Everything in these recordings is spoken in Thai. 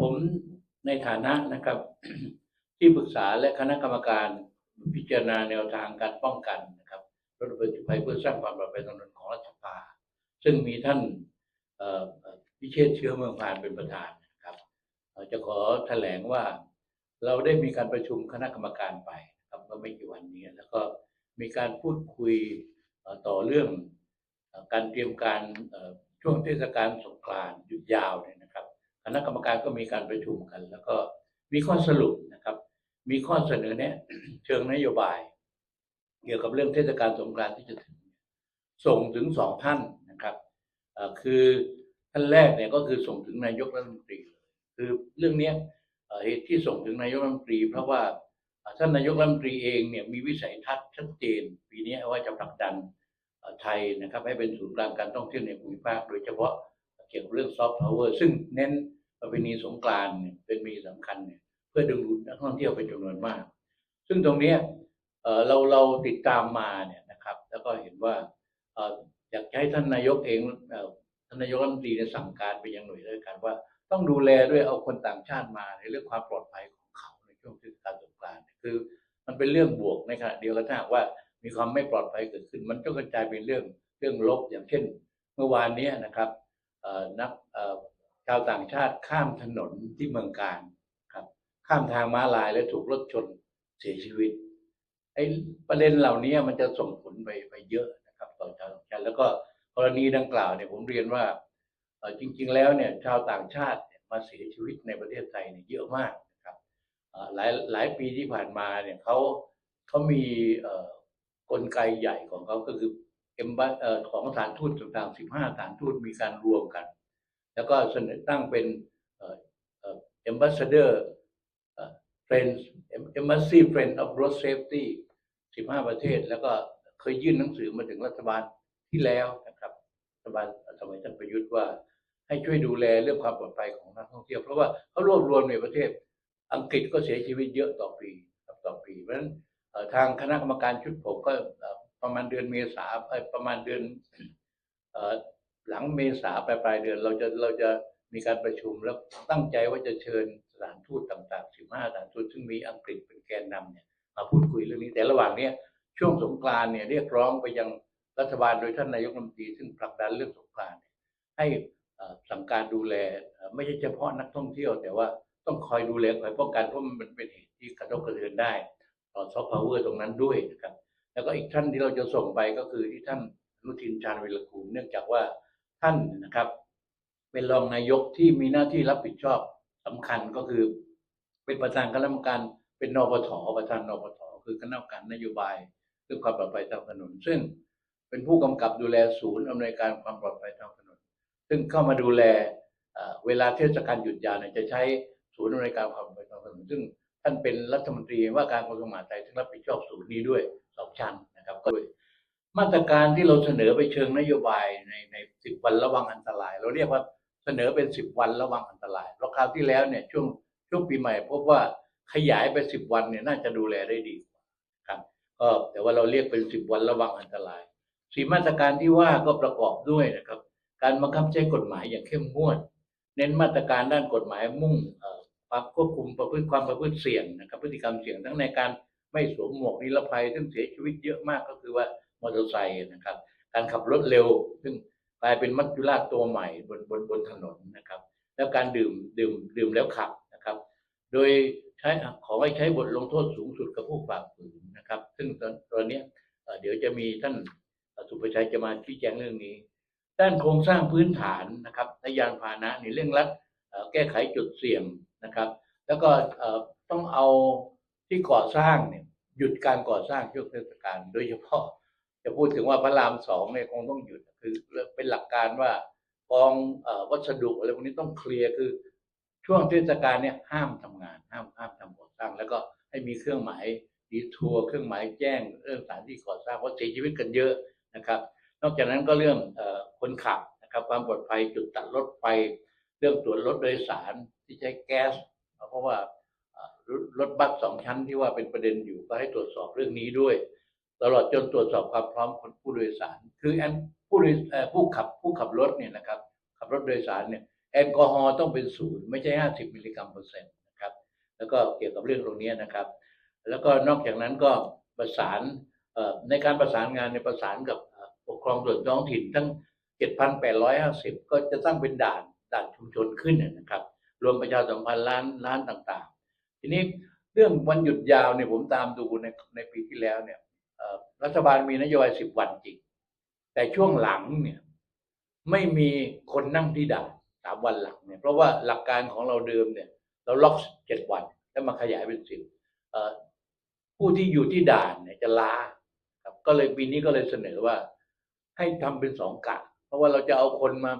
ผมในฐานะนะครับ ที่ปรึกษาและคณะกรรมการพิจารณาแนวทางการป้องกันนะครับรถประจุภัยเพื่อสร้างความปลอดภัยทางถนนของรัฐสภาซึ่งมีท่านพิเชษเชื้อเมืองพานเป็นประธานนะครับจะขอแถลงว่าเราได้มีการประชุมคณะกรรมการไปนะครับเมื่อไม่กี่วันนี้แล้วก็มีการพูดคุยต่อเรื่องการเตรียมการช่วงเทศกาลสงกรานต์หยุดยาวเนี่ยน คณะกรรมการก็มีการประชุมกัน แล้วก็มีข้อสรุปนะครับ มีข้อเสนอแนะเชิงนโยบาย เกี่ยวกับเรื่องเทศกาลสงกรานต์ที่จะถึง ส่งถึงสองท่านนะครับคือท่านแรกเนี่ยก็คือส่งถึงนายกรัฐมนตรี คือเรื่องเนี้ยเหตุที่ส่งถึงนายกรัฐมนตรี เพราะว่าท่านนายกรัฐมนตรีเองเนี่ยมีวิสัยทัศน์ชัดเจน ปีนี้ว่าจะผลักดันไทยนะครับให้เป็นศูนย์กลางการท่องเที่ยวในภูมิภาคโดยเฉพาะเกี่ยวกับเรื่องซอฟต์พาวเวอร์ซึ่งเน้น ประเพณีสงกรานต์เป็นมีสำคัญเนี่ยเพื่อดึงดูดนักท่องเที่ยวเป็นจำนวนมาก ซึ่งตรงนี้เราเราติดตามมาเนี่ยนะครับ แล้วก็เห็นว่าอยากให้ท่านนายกเองท่านนายกรัฐมนตรีสั่งการไปยังหน่วยราชการว่าต้องดูแลด้วยเอาคนต่างชาติมาในเรื่องความปลอดภัยของเขาในช่วงเทศกาลสงกรานต์คือ มันเป็นเรื่องบวกในขณะเดียวกันถ้าว่ามีความไม่ปลอดภัยเกิดขึ้น มันก็กระจายเป็นเรื่องเรื่องลบอย่างเช่น เมื่อวานนี้นะครับนัก ชาวต่างชาติข้ามถนนที่เมืองการครับ ข้ามทางม้าลายแล้วถูกรถชนเสียชีวิตไอ้ประเด็นเหล่านี้มันจะส่งผลไปไปเยอะนะครับ ต่อชาวต่างชาติแล้วก็กรณีดังกล่าวเนี่ยผมเรียนว่าจริง ๆ แล้วเนี่ยชาวต่างชาติเนี่ยมาเสียชีวิตในประเทศไทยเนี่ยเยอะมากนะครับหลายหลายปีที่ผ่านมาเนี่ยเขาเขามีกลไกใหญ่ของเขาก็คือเอ็มบเอ่อของสถานทูตต่างๆ15สถานทูตมีการรวมกัน แล้วก็เสนอตั้งเป็นเอ่อเอ่อ ambassador เอ่อ friends embassy friend of road safety 15ประเทศ แล้วก็เคยยื่นหนังสือมาถึงรัฐบาลที่แล้วนะครับรัฐบาลสมัยท่านประยุทธ์ว่าให้ช่วยดูแลเรื่องความปลอดภัยของนักท่องเที่ยว เพราะว่าเขารวบรวมในประเทศ อังกฤษก็เสียชีวิตเยอะต่อปีต่อปีเพราะฉะนั้นทางคณะกรรมการชุดผมก็ประมาณเดือนเมษาประมาณเดือน หลังเมษาปลายปลายเดือน เราจะเราจะมีการประชุมแล้วตั้งใจว่าจะเชิญสถานทูตต่างๆ 15สถานทูตซึ่งมีอังกฤษเป็นแกนนำเนี่ยมาพูดคุยเรื่องนี้แต่ระหว่างเนี้ยช่วงสงกรานเนี่ยเรียกร้องไปยังรัฐบาลโดยท่านนายกรัฐมนตรีซึ่งผลักดันเรื่องสงกรานให้สั่งการดูแลไม่ใช่เฉพาะนักท่องเที่ยว แต่ว่าต้องคอยดูแลคอยป้องกันเพราะมันเป็นเหตุที่กระทบกระเทือนได้ต่อซอฟต์พาวเวอร์ตรงนั้นด้วยนะครับแล้วก็อีกท่านที่เราจะส่งไปก็คือที่ท่านนุทินชาญวิรกูลเนื่องจากว่า ท่านนะครับ เป็นรองนายกที่มีหน้าที่รับผิดชอบสำคัญก็คือ เป็นประธานคณะกรรมการเป็นนปทประธานนปทคือคณะกรรมการนโยบายเรื่องความปลอดภัยทางถนน ซึ่งเป็นผู้กำกับดูแลศูนย์อำนวยการความปลอดภัยทางถนน ซึ่งเข้ามาดูแลเอ่อเวลาเทศกาลหยุดยาวเนี่ยจะใช้ศูนย์อำนวยการความปลอดภัยทางถนนซึ่งท่านเป็นรัฐมนตรีว่าการกระทรวงมหาดไทยซึ่งรับผิดชอบศูนย์นี้ด้วยสองชั้นนะครับก็ด้วย มาตรการที่เราเสนอไปเชิงนโยบายในในสิบวันระวังอันตราย เราเรียกว่าเสนอเป็นสิบวันระวังอันตรายเพราะคราวที่แล้วเนี่ยช่วงช่วงปีใหม่พบว่าขยายไปสิบวันเนี่ยน่าจะดูแลได้ดีครับก็แต่ว่าเราเรียกเป็นสิบวันระวังอันตรายสี่มาตรการที่ว่าก็ประกอบด้วยนะครับ การบังคับใช้กฎหมายอย่างเข้มงวด เน้นมาตรการด้านกฎหมายมุ่งความควบคุมประพฤติความประพฤติเสี่ยงนะครับพฤติกรรมเสี่ยงทั้งในการไม่สวมหมวกนิรภัยซึ่งเสียชีวิตเยอะมากก็คือว่า มอเตอร์ไซค์นะครับ การขับรถเร็ว ซึ่งกลายเป็นมัจจุราชตัวใหม่บนบนบนถนนนะครับ แล้วการดื่มดื่มดื่มแล้วขับนะครับ โดยใช้ขอให้ใช้บทลงโทษสูงสุดกับผู้ฝ่าฝืนนะครับ ซึ่งตอนตอนนี้เดี๋ยวจะมีท่านสุภชัยจะมาชี้แจงเรื่องนี้ ด้านโครงสร้างพื้นฐานนะครับในยานพาหนะในเรื่องรัดแก้ไขจุดเสี่ยงนะครับ แล้วก็ต้องเอาที่ก่อสร้างเนี่ยหยุดการก่อสร้างช่วงเทศกาลโดยเฉพาะ จะพูดถึงว่าพระรามสองเนี่ยคงต้องหยุดคือเป็นหลักการว่ากองอวัสดุอะไรพวกนี้ต้องเคลียร์คือ ช่วงเทศกาลเนี่ยห้ามทำงาน ห้ามห้ามทำก่อสร้าง แล้วก็ให้มีเครื่องหมายดีทัวร์เครื่องหมายแจ้งเรื่องสถานที่ก่อสร้างเพราะเสียชีวิตกันเยอะนะครับ นอกจากนั้นก็เรื่องอคนขับนะครับ ความปลอดภัยจุดตัดรถไฟเรื่องตรวจรถโดยสารที่ใช้แก๊ส เพราะว่ารถบัสสองชั้นที่ว่าเป็นประเด็นอยู่ก็ให้ตรวจสอบเรื่องนี้ด้วย ตลอดจนตรวจสอบความพร้อมของผู้โดยสาร คือแอนผู้โดยผู้ขับผู้ขับรถเนี่ยนะครับ ขับรถโดยสารเนี่ยแอลกอฮอล์ต้องเป็นศูนย์ไม่ใช่ 50 มิลลิกรัมเปอร์เซ็นต์นะครับ แล้วก็เกี่ยวกับเรื่องตรงนี้นะครับ แล้วก็นอกจากนั้นก็ประสานในการประสานงานในประสานกับปกครองส่วนท้องถิ่นทั้ง 7,850 ก็จะตั้งเป็นด่านด่านชุมชนขึ้นนะครับ รวมประชาสัมพันธ์ร้านร้านต่างๆ ทีนี้เรื่องวันหยุดยาวเนี่ยผมตามดูในในปีที่แล้วเนี่ย รัฐบาลมีนโยบาย10วันจริง แต่ช่วงหลังเนี่ยไม่มีคนนั่งที่ด่านสามวันหลังเนี่ยเพราะว่าหลักการของเราเดิมเนี่ย เราล็อกเจ็ดวันแล้วมาขยายเป็นสิบผู้ที่อยู่ที่ด่านเนี่ยจะล้าครับก็เลยปีนี้ก็เลยเสนอว่า ให้ทำเป็นสองกะ เพราะว่าเราจะเอาคนมา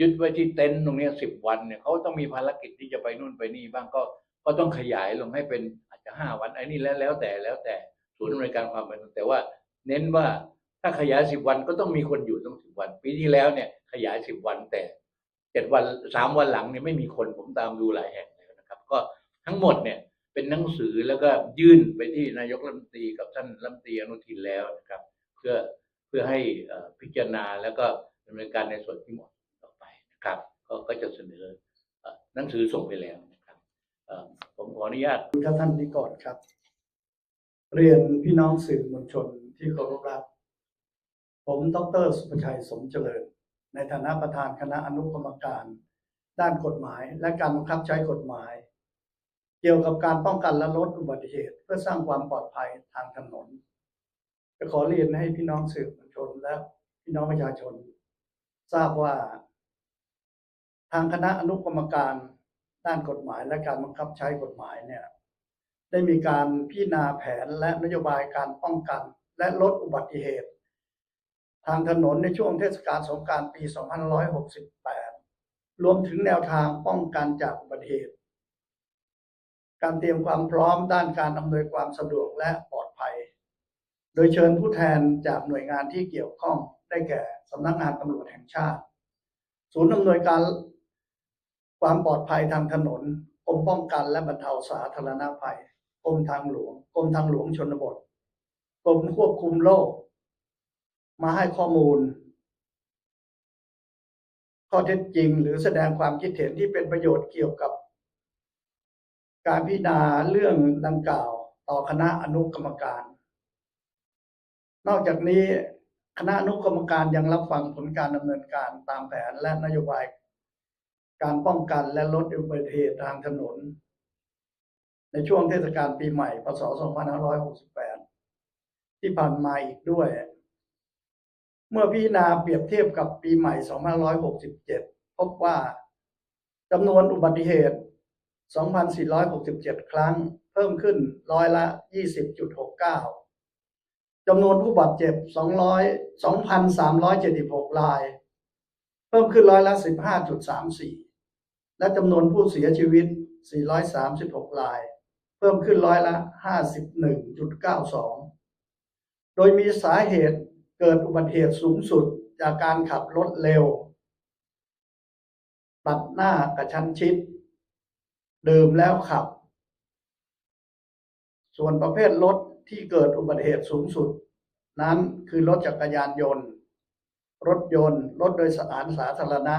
ยึดไว้ที่เต็นท์ตรงนี้สิบวันเนี่ยเขาต้องมีภารกิจที่จะไปนู่นไปนี่บ้างก็ก็ต้องขยายลงให้เป็นอาจจะห้าวันไอ้นี่แล้วแล้วแต่แล้วแต่ ศูนย์อำนวยการความเป็นแต่ว่า เน้นว่าถ้าขยายสิบวันก็ต้องมีคนอยู่ต้องสิบวัน ปีที่แล้วเนี่ยขยายสิบวันแต่เจ็ดวันสามวันหลังเนี่ยไม่มีคนผมตามดูหลายแห่งแล้วนะครับ ก็ทั้งหมดเนี่ยเป็นหนังสือแล้วก็ยื่นไปที่นายกรัฐมนตรีกับท่านรัฐมนตรีอนุทินแล้วนะครับ เพื่อเพื่อให้พิจารณาแล้วก็ดำเนินการในส่วนที่เหมาะต่อไปนะครับ ก็ก็จะเสนอหนังสือส่งไปแล้วนะครับผมขออนุญาตครับท่านนิกรครับ เรียนพี่น้องสื่อมวลชนที่เคารพรัก ผมดรสุภชัยสมเจริญ ในฐานะประธานคณะอนุกรรมการ ด้านกฎหมายและการบังคับใช้กฎหมาย เกี่ยวกับการป้องกันและลดอุบัติเหตุ เพื่อสร้างความปลอดภัยทางถนนจะขอเรียนให้พี่น้องสื่อมวลชนและพี่น้องประชาชน ทราบว่า ทางคณะอนุกรรมการด้านกฎหมายและการบังคับใช้กฎหมายเนี่ย ได้มีการพิจารณาแผนและนโยบายการป้องกัน และลดอุบัติเหตุ ทางถนนในช่วงเทศกาลสงกานต์ปี 2568 รวมถึงแนวทางป้องกันจากอุบัติเหตุ การเตรียมความพร้อมด้านการอำนวยความสะดวกและปลอดภัย โดยเชิญผู้แทนจากหน่วยงานที่เกี่ยวข้องได้แก่สำนักงานตำรวจแห่งชาติ ศูนย์อำนวยการความปลอดภัยทางถนนกรมป้องกันและบรรเทาสาธารณภัย กรมทางหลวงกรมทางหลวงชนบทกรมควบคุมโรคมาให้ข้อมูล ข้อเท็จจริงหรือแสดงความคิดเห็นที่เป็นประโยชน์เกี่ยวกับ การพิจารณาเรื่องดังกล่าวต่อคณะอนุกรรมการ นอกจากนี้คณะอนุกรรมการยังรับฟังผลการดำเนินการตามแผนและนโยบาย การป้องกันและลดอุบัติเหตุทางถนน ในช่วงเทศกาลปีใหม่พศ 2568 ที่ผ่านมาอีกด้วย เมื่อพิจารณาเปรียบเทียบกับปีใหม่ 2567 พบว่าจำนวนอุบัติเหตุ 2,467 ครั้ง เพิ่มขึ้นร้อยละ 20.69 จำนวนผู้บาดเจ็บ 200 2,376 ราย เพิ่มขึ้นร้อยละ 15.34 และจำนวนผู้เสียชีวิต 436 ราย เพิ่มขึ้นร้อยละ 51.92 โดยมีสาเหตุเกิดอุบัติเหตุสูงสุดจากการขับรถเร็ว ตัดหน้ากระชั้นชิด ดื่มแล้วขับ ส่วนประเภทรถที่เกิดอุบัติเหตุสูงสุด นั้นคือรถจักรยานยนต์ รถยนต์ รถโดยสารสาธารณะ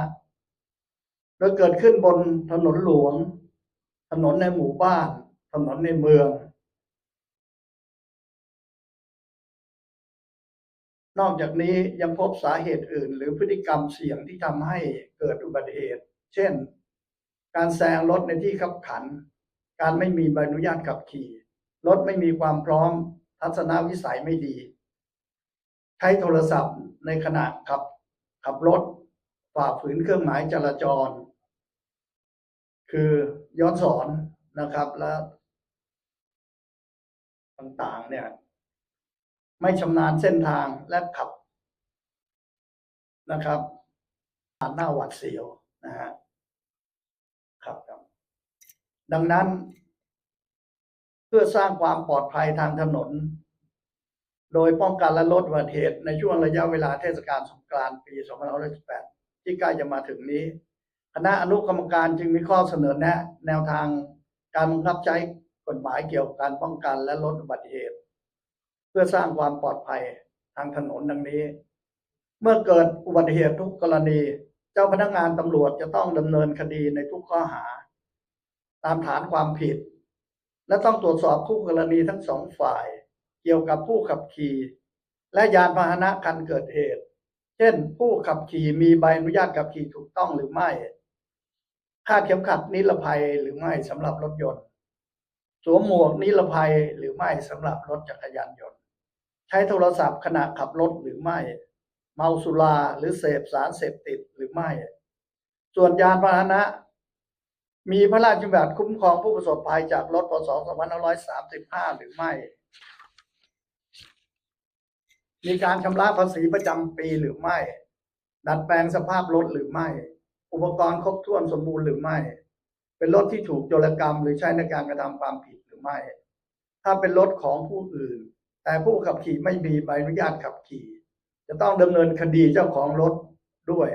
โดยเกิดขึ้นบนถนนหลวง ถนนในหมู่บ้าน ถนนในเมือง นอกจากนี้ยังพบสาเหตุอื่น หรือพฤติกรรมเสี่ยงที่ทำให้เกิดอุบัติเหตุ เช่น การแซงรถในที่ขับขัน การไม่มีใบอนุญาตขับขี่ รถไม่มีความพร้อม ทัศนวิสัยไม่ดี ใช้โทรศัพท์ในขณะขับขับรถฝ่าฝืนเครื่องหมายจราจร คือย้อนสอนนะครับ แล้ว ต่างๆ เนี่ย ไม่ชำนาญเส้นทางและขับนะครับผ่านหน้าหวัดเสียวนะฮะครับครับดังนั้น เพื่อสร้างความปลอดภัยทางถนน โดยป้องกันและลดอุบัติเหตุในช่วงระยะเวลาเทศกาลสงกรานต์ปี 2518 ที่ใกล้จะมาถึงนี้ คณะอนุกรรมการจึงมีข้อเสนอแนะ แนวทางการบังคับใช้ กฎหมายเกี่ยวกับการป้องกันและลดอุบัติเหตุ เพื่อสร้างความปลอดภัยทางถนนดังนี้ เมื่อเกิดอุบัติเหตุทุกกรณี เจ้าพนักงานตำรวจจะต้องดำเนินคดีในทุกข้อหา ตามฐานความผิด และต้องตรวจสอบคู่กรณีทั้งสองฝ่าย เกี่ยวกับผู้ขับขี่ และยานพาหนะคันเกิดเหตุ เช่น ผู้ขับขี่มีใบอนุญาตขับขี่ถูกต้องหรือไม่คาดเข็มขัดนิรภัยหรือไม่สำหรับรถยนต์ สวมหมวกนิรภัยหรือไม่สำหรับรถจักรยานยนต์ ใช้โทรศัพท์ขณะขับรถหรือไม่ เมาสุราหรือเสพสารเสพติดหรือไม่ ส่วนยานพาหนะ มีพระราชบัญญัติคุ้มครองผู้ประสบภัยจากรถพศ2535 หรือไม่ มีการชำระภาษีประจำปีหรือไม่ ดัดแปลงสภาพรถหรือไม่ อุปกรณ์ครบถ้วนสมบูรณ์หรือไม่ เป็นรถที่ถูกโจรกรรม หรือใช้ในการกระทำความผิดหรือไม่ ถ้าเป็นรถของผู้อื่น แต่ผู้ขับขี่ไม่มีใบอนุญาตขับขี่ จะต้องดำเนินคดีเจ้าของรถด้วย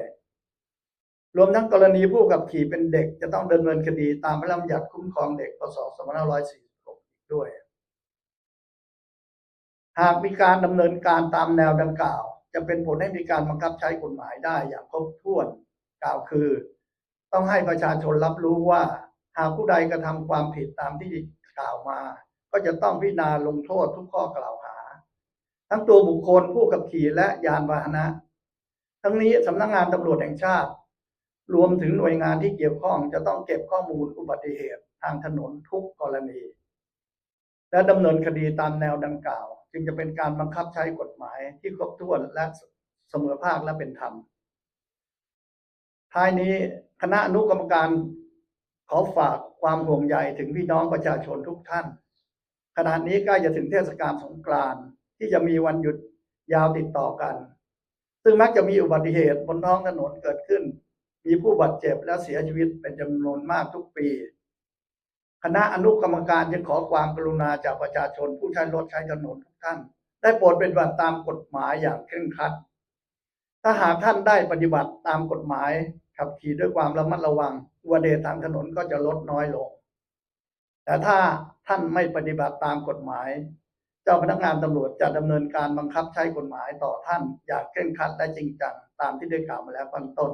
รวมทั้งกรณีผู้ขับขี่เป็นเด็ก จะต้องดำเนินคดีตามพระราชบัญญัติคุ้มครองเด็กพศ2546ด้วย หากมีการดำเนินการตามแนวดังกล่าว จะเป็นผลให้มีการบังคับใช้กฎหมายได้อย่างครบถ้วนกล่าวคือ ต้องให้ประชาชนรับรู้ว่า หากผู้ใดกระทำความผิดตามที่กล่าวมา ก็จะต้องพิจารณาลงโทษทุกข้อกล่าวหา ทั้งตัวบุคคลผู้ขับขี่และยานพาหนะ ทั้งนี้สำนักงานตำรวจแห่งชาติ รวมถึงหน่วยงานที่เกี่ยวข้องจะต้องเก็บข้อมูลอุบัติเหตุทางถนนทุกกรณี และดำเนินคดีตามแนวดังกล่าว จึงจะเป็นการบังคับใช้กฎหมายที่ครบถ้วนและเสมอภาคและเป็นธรรมท้ายนี้ คณะอนุกรรมการขอฝากความห่วงใยถึงพี่น้องประชาชนทุกท่าน ขณะนี้ใกล้จะถึงเทศกาลสงกรานต์ที่จะมีวันหยุดยาวติดต่อกัน ซึ่งมักจะมีอุบัติเหตุบนท้องถนนเกิดขึ้น มีผู้บาดเจ็บและเสียชีวิตเป็นจำนวนมากทุกปี คณะอนุกรรมการจึงขอความกรุณาจากประชาชนผู้ใช้รถใช้ถนนทุกท่าน ได้โปรดเป็นบัติตามกฎหมายอย่างเคร่งครัด ถ้าหากท่านได้ปฏิบัติตามกฎหมาย ขับขี่ด้วยความระมัดระวังอุบัติเหตุทางถนนก็จะลดน้อยลง แต่ถ้าท่านไม่ปฏิบัติตามกฎหมาย เจ้าพนักงานตำรวจจะดำเนินการบังคับใช้กฎหมายต่อท่านอย่างเคร่งครัดและจริงจังตามที่ได้กล่าวมาแล้วข้างต้น